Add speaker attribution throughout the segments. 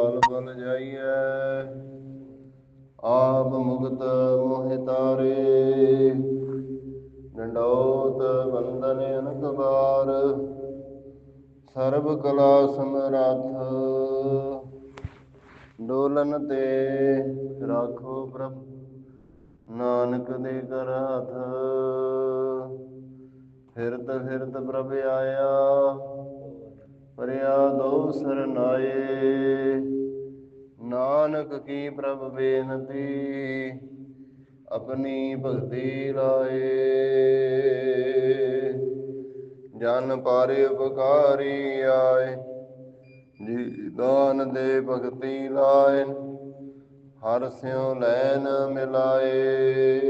Speaker 1: ਬਲ ਬਲ ਜਾਈਐ। ਆਪ ਮੁਕਤ ਮੋਹਿ ਤਾਰੇ। ਡੰਡੋਤ ਬੰਦਨ ਅਨਕ ਬਾਰ। ਸਰਬ ਕਲਾ ਸਮਰੱਥ। ਡੋਲਨ ਤੇ ਰਾਖੋ ਪ੍ਰਭ, ਨਾਨਕ ਦੇ ਕਰ ਹੱਥ। ਫਿਰਤ ਫਿਰਤ ਪ੍ਰਭ ਆਇਆ, ਪਰਿਆ ਦੋ ਸਰਨਾਏ ਨਾਨਕ ਕੀ ਪ੍ਰਭ ਬੇਨਤੀ, ਆਪਣੀ ਭਗਤੀ ਲਾਏ। ਜਨ ਪਾਰੇ ਉਪਕਾਰੀ ਆਏ, ਜੀ ਦਾਨ ਦੇ ਭਗਤੀ ਲਾਏ, ਹਰ ਸਿਉ ਲੈਨ ਮਿਲਾਏ।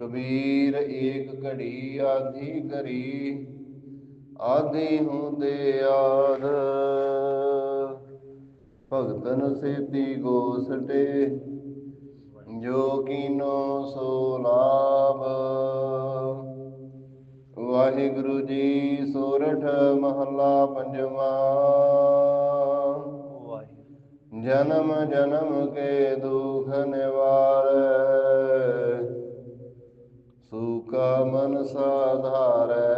Speaker 1: ਕਬੀਰ ਏਕ ਘੜੀ ਆਧੀ ਕਰੀ ਆਦਿ ਹੁੰਦੇ ਆਦ। ਭਗਤਨ ਸੇਤੀ ਗੋਸਟੇ, ਜੋ ਕੀਨੋ ਸੋ ਲਾਭ। ਵਾਹਿਗੁਰੂ ਜੀ ਸੋਰਠ ਮਹੱਲਾ ਪੰਜਵਾ। ਜਨਮ ਜਨਮ ਕੇ ਦੁਖ ਨਿਵਾਰ। ਸੂਕਾ ਮਨ ਸਾਧਾਰੈ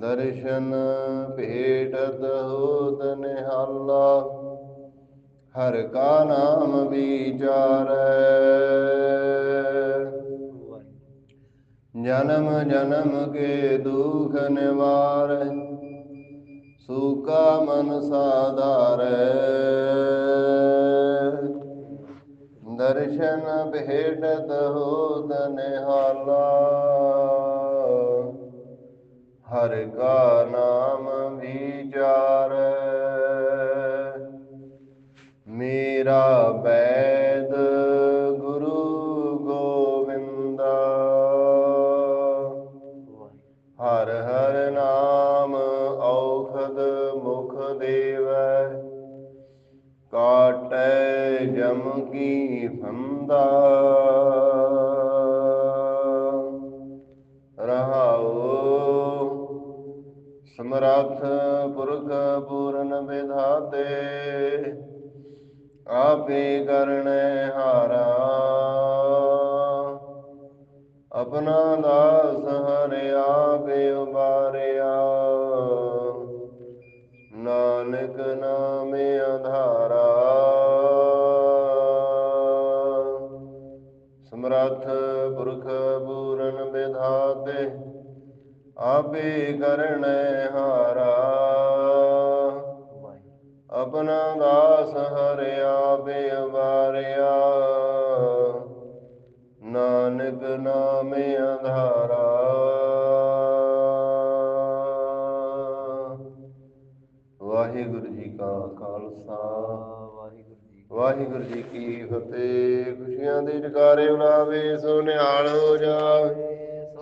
Speaker 1: ਦਰਸ਼ਨ ਭੇਟਤ ਹੋ ਨਿਹਾਲਾ, ਹਰ ਕਾ ਨਾਮ ਵਿਚਾਰੈ। ਜਨਮ ਜਨਮ ਕੇ ਦੁਖ ਨਿਵਾਰੈ, ਸੂਕਾ ਮਨ ਸਾਧਾਰੈ। ਦਰਸ਼ਨ ਭੇਟਤ ਹੋ ਨਿਹਾਲਾ। ਹਰ ਕਾ ਨਾਮ ਵਿਚਾਰੈ। ਮੇਰਾ ਬੈਦ ਗੁਰੂ ਗੋਵਿੰਦਾ। ਹਰ ਹਰ ਨਾਮ ਔਖਦ ਮੁਖ ਦੇਵੈ। ਕਾਟੈ ਜਮ ਕੀ ਫੰਦਾ ਸਮਰੱਥ ਪੁਰਖ ਪੂਰਨ ਵਿਧਾਤੇ, ਆਪੇ ਕਰਣੈ ਹਾਰਾ। ਆਪਣਾ ਦਾਸ ਹਰਿਆ ਆਪੇ ਉਬਾਰਿਆ। ਨਾਨਕ ਨਾਮੇ ਆਧਾਰਾ ਸਮਰੱਥ ਪੁਰਖ ਪੂਰਨ ਵਿਧਾਤੇ ਆਪੇ ਕਰਣੈ ਹਾਰਾ।
Speaker 2: ਵਾਹਿਗੁਰੂ
Speaker 1: ਆਪਣਾ ਦਾਸ ਹਰਿਆ ਆਪੇ ਉਬਾਰਿਆ ਨਾਨਕ ਨਾਮੇ ਆਧਾਰਾ ਵਾਹਿਗੁਰੂ ਜੀ ਕਾ ਖਾਲਸਾ।
Speaker 2: ਵਾਹਿਗੁਰੂ ਜੀ
Speaker 1: ਵਾਹਿਗੁਰੂ ਜੀ ਕੀ ਫਤਿਹ। ਖੁਸ਼ੀਆਂ ਦੇ ਜਕਾਰੇ ਬੁਲਾਵੇ ਸੋ ਨਿਹਾਲ ਹੋ ਜਾਵੇ।